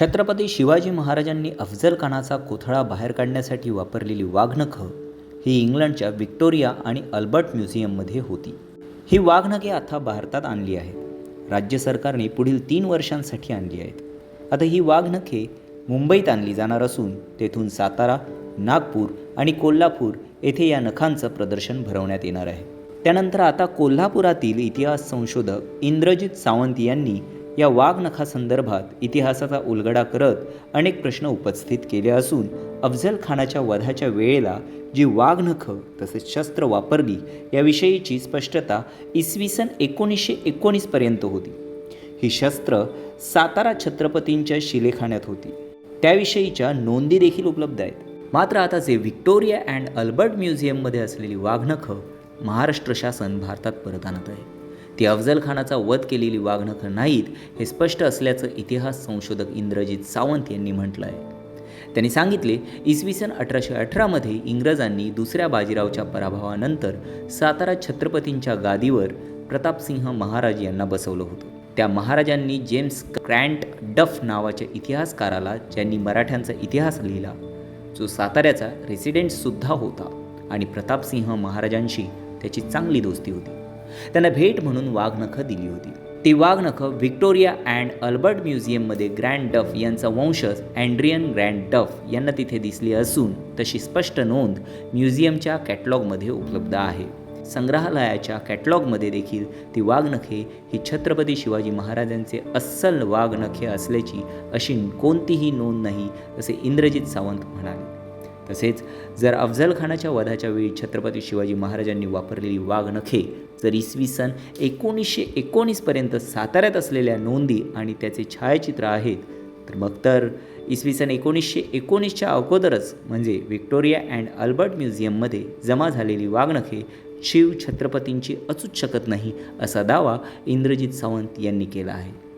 छत्रपती शिवाजी महाराजांनी अफजलखानाचा कोथळा बाहेर काढण्यासाठी वापरलेली वाघनखं ही इंग्लंडच्या विक्टोरिया आणि अल्बर्ट म्युझियममध्ये होती. ही वाघनखे आता भारतात आणली आहेत राज्य सरकारने पुढील तीन वर्षांसाठी आणली आहेत आता ही वाघनखे मुंबईत आणली जाणार असून तेथून सातारा नागपूर आणि कोल्हापूर येथे या नखांचं प्रदर्शन भरवण्यात येणार आहे. त्यानंतर आता कोल्हापुरातील इतिहास संशोधक इंद्रजित सावंत यांनी या वाघनखासंदर्भात इतिहासाचा उलगडा करत अनेक प्रश्न उपस्थित केले असून अफजल खानाच्या वधाच्या वेळेला जी वाघनखं तसेच शस्त्र वापरली याविषयीची स्पष्टता इसवी सन एकोणीसशे एकोणीसपर्यंत होती. ही शस्त्र सातारा छत्रपतींच्या शिलेखान्यात होती. त्याविषयीच्या नोंदी देखील उपलब्ध आहेत. मात्र आता जे व्हिक्टोरिया अँड अल्बर्ट म्युझियममध्ये असलेली वाघनखं महाराष्ट्र शासन भारतात परत आणत आहे. ती अफजल खानाचा वध केलेली वाघनखं नाहीत हे स्पष्ट असल्याचं इतिहास संशोधक इंद्रजित सावंत यांनी म्हटलं आहे त्यांनी सांगितले इसवी सन अठराशे अठरामध्ये इंग्रजांनी दुसऱ्या बाजीरावच्या पराभवानंतर सातारा छत्रपतींच्या गादीवर प्रतापसिंह महाराज यांना बसवलं होतं. त्या महाराजांनी जेम्स क्रँट डफ नावाच्या इतिहासकाराला ज्यांनी मराठ्यांचा इतिहास लिहिला जो साताऱ्याचा रेसिडेंटसुद्धा होता आणि प्रतापसिंह महाराजांशी त्याची चांगली दोस्ती होती. त्यांना भेट म्हणून वाघनखं दिली होती. ती वाघनखं व्हिक्टोरिया अँड अल्बर्ट म्युझियममध्ये ग्रँड डफ यांचा वंशज अँड्रियन ग्रँड डफ यांना तिथे दिसली असून तशी स्पष्ट नोंद म्युझियमच्या कॅटलॉगमध्ये उपलब्ध आहे. संग्रहालयाच्या कॅटलॉगमध्ये देखील ती वाघनखे ही छत्रपती शिवाजी महाराजांचे अस्सल वाघनखे असल्याची अशी कोणतीही नोंद नाही असे इंद्रजित सावंत म्हणाले. तसेच जर अफजल खानाच्या वधाच्या वेळी छत्रपती शिवाजी महाराजांनी वापरलेली वाघनखे जर इसवी सन एकोणीसशे एकोणीसपर्यंत साताऱ्यात असलेल्या नोंदी आणि त्याचे छायाचित्र आहेत. तर मग तर इसवी सन एकोणीसशे एकोणीसच्या अगोदरच म्हणजे व्हिक्टोरिया अँड अल्बर्ट म्युझियममध्ये जमा झालेली वाघनखे शिव छत्रपतींची अचूच शकत नाही असा दावा इंद्रजित सावंत यांनी केला आहे.